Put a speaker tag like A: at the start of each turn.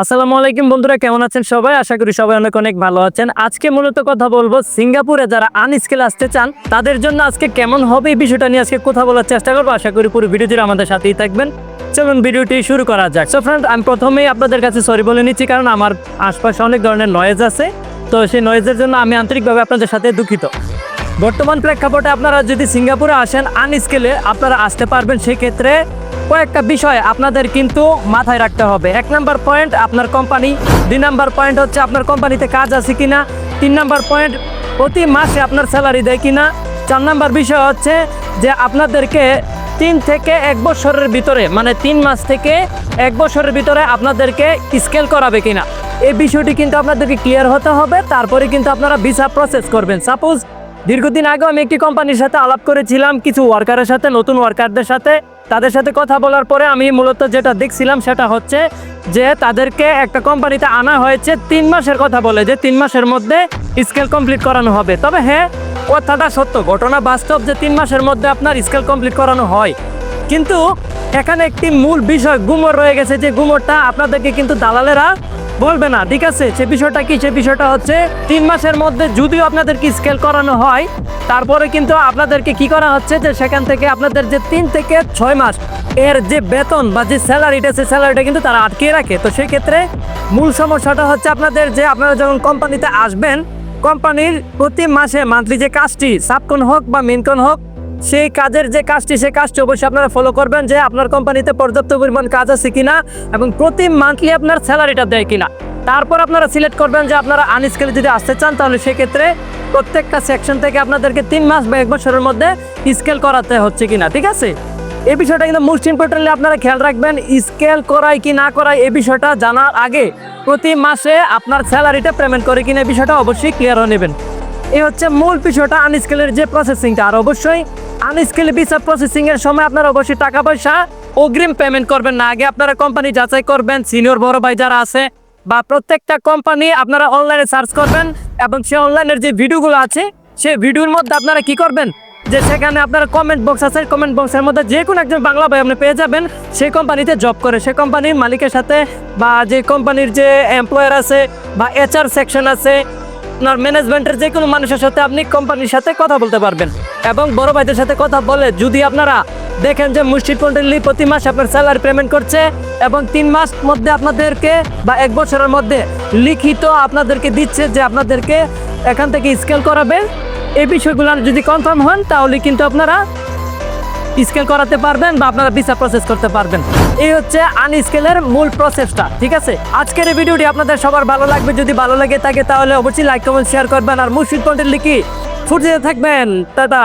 A: আসসালামু আলাইকুম বন্ধুরা, কেমন আছেন সবাই? আশা করি সবাই অনেক অনেক ভালো আছেন। আজকে মূলত কথা বলব সিঙ্গাপুরে যারা আনস্কেল আসতে চান, তাদের জন্য আজকে কেমন হবে এই বিষয়টা নিয়ে আজকে কথা বলার চেষ্টা করব। আশা করি পুরো ভিডিও জুড়ে আমাদের সাথেই থাকবেন। চলুন ভিডিওটি শুরু করা যাক। সো ফ্রেন্ড আমি প্রথমেই আপনাদের কাছে সরি বলে নিচ্ছি, কারণ আমার আশপাশে অনেক ধরনের নয়েজ আছে। তো সেই নয়েজের জন্য আমি আন্তরিকভাবে আপনাদের সাথে দুঃখিত। বর্তমান প্রেক্ষাপটে আপনারা যদি সিঙ্গাপুরে আসেন আনস্কেলে, আপনারা আসতে পারবেন সেক্ষেত্রে কয়েকটা বিষয় আপনাদের কিন্তু মাথায় রাখতে হবে। এক নাম্বার পয়েন্ট, আপনার কোম্পানি। দুই নাম্বার পয়েন্ট হচ্ছে আপনার কোম্পানিতে কাজ আছে কিনা। তিন নাম্বার পয়েন্ট, প্রতি মাসে আপনার স্যালারি দেয় কিনা। চার নাম্বার বিষয় হচ্ছে যে আপনাদেরকে তিন থেকে এক বছরের ভিতরে মানে তিন মাস থেকে এক বছরের ভিতরে আপনাদেরকে স্কেল করাবে কিনা। এই বিষয়টি কিন্তু আপনাদেরকে ক্লিয়ার হতে হবে, তারপরে কিন্তু আপনারা ভিসা প্রসেস করবেন। সাপোজ দীর্ঘদিন আগেও আমি একটি কোম্পানির সাথে আলাপ করেছিলাম, কিছু ওয়ার্কারের সাথে, নতুন ওয়ার্কারদের সাথে। তাদের সাথে কথা বলার পরে আমি মূলত যেটা দেখছিলাম সেটা হচ্ছে যে তাদেরকে একটা কোম্পানিতে আনা হয়েছে, তিন মাসের কথা বলে যে তিন মাসের মধ্যে স্কেল কমপ্লিট করানো হবে। তবে হ্যাঁ কথাটা সত্য, ঘটনা বাস্তব যে তিন মাসের মধ্যে আপনার স্কেল কমপ্লিট করানো হয়। কিন্তু এখানে একটি মূল বিষয় গুমর রয়ে গেছে, যে গুমরটা আপনাদেরকে কিন্তু দালালেরা বলবে না, ঠিক আছে? সে বিষয়টা কি? সে বিষয়টা হচ্ছে তিন মাসের মধ্যে যদিও আপনাদেরকে স্কেল করানো হয়, তারপরে কিন্তু আপনাদেরকে কি করা হচ্ছে যে সেখান থেকে আপনাদের যে তিন থেকে ছয় মাস এর যে বেতন বা যে স্যালারিটা সে স্যালারিটা কিন্তু তারা আটকিয়ে রাখে। তো সেক্ষেত্রে মূল সমস্যাটা হচ্ছে আপনাদের যে আপনারা যখন কোম্পানিতে আসবেন কোম্পানির প্রতি মাসে মান্থলি যে কাজটি সাবকন হোক বা মেনকন হোক সেই কাজের যে কাজটি, সেই কাজটি অবশ্যই আপনারা ফলো করবেন যে আপনার কোম্পানিতে পর্যাপ্ত পরিমাণ কাজ আছে কিনা এবং প্রতি মান্থলি আপনার স্যালারিটা দেয় কিনা। তারপর আপনারা সিলেক্ট করবেন যে আপনারা আনস্কেলে যদি আসতে চান, তাহলে সেক্ষেত্রে প্রত্যেকটা সেকশন থেকে আপনাদেরকে তিন মাস বা এক বছরের মধ্যে স্কেল করাতে হচ্ছে কিনা, ঠিক আছে? এই বিষয়টা কিন্তু মোস্ট ইম্পর্টেন্টলি আপনারা খেয়াল রাখবেন স্কেল করায় কি না করায় এই বিষয়টা জানার আগে প্রতি মাসে আপনার স্যালারিটা পেমেন্ট করে কিনা বিষয়টা অবশ্যই ক্লিয়ার হয়ে নেবেন। এই হচ্ছে মূল বিষয়টা আনস্কেলের যে প্রসেসিংটা আর অবশ্যই আনস্কেল ভিসা প্রসেসিং এর সময় আপনারা অবশ্যই টাকা পয়সা অগ্রিম পেমেন্ট করবেন না। আগে আপনারা কোম্পানি যাচাই করবেন সিনিয়র বড় ভাই যারা আছে, বা প্রত্যেকটা কোম্পানি আপনারা অনলাইনে সার্চ করবেন এবং সেই অনলাইনের যে ভিডিওগুলো আছে, সেই ভিডিওর মধ্যে আপনারা কি করবেন? যে সেখানে আপনার কমেন্ট বক্স আছে কমেন্ট বক্সের মধ্যে যে কোনো একজন বাংলা ভাই আপনি পেয়ে যাবেন, সেই কোম্পানিতে জব করে। সেই কোম্পানির মালিকের সাথে বা যে কোম্পানির যে এমপ্লয়ার আছে বা এইচআর সেকশন আছে, আপনার ম্যানেজমেন্টের যে কোনো মানুষের সাথে আপনি কোম্পানির সাথে কথা বলতে পারবেন। এবং বড় ভাইদের সাথে কথা বলে যদি আপনারা দেখেন যে মুর্শিদ পন্ডিলি প্রতি মাস আপনার স্যালারি পেমেন্ট করছে এবং তিন মাস মধ্যে আপনাদেরকে বা এক বছরের মধ্যে লিখিত আপনাদেরকে দিচ্ছে যে আপনাদেরকে এখান থেকে স্কেল করাবে, এই বিষয়গুলো যদি কনফার্ম হন, তাহলে কিন্তু আপনারা স্কেল করাতে পারবেন বা আপনারা ভিসা প্রসেস করতে পারবেন। এই হচ্ছে আনস্কেলের মূল প্রসেসটা ঠিক আছে? আজকের এই ভিডিওটি আপনাদের সবার ভালো লাগবে। যদি ভালো লাগে থাকে, তাহলে অবশ্যই লাইক কমেন্ট শেয়ার করবেন। আর মুর্শিদ পন্ডিল লিখি ফুটতে থাকবেন টাটা।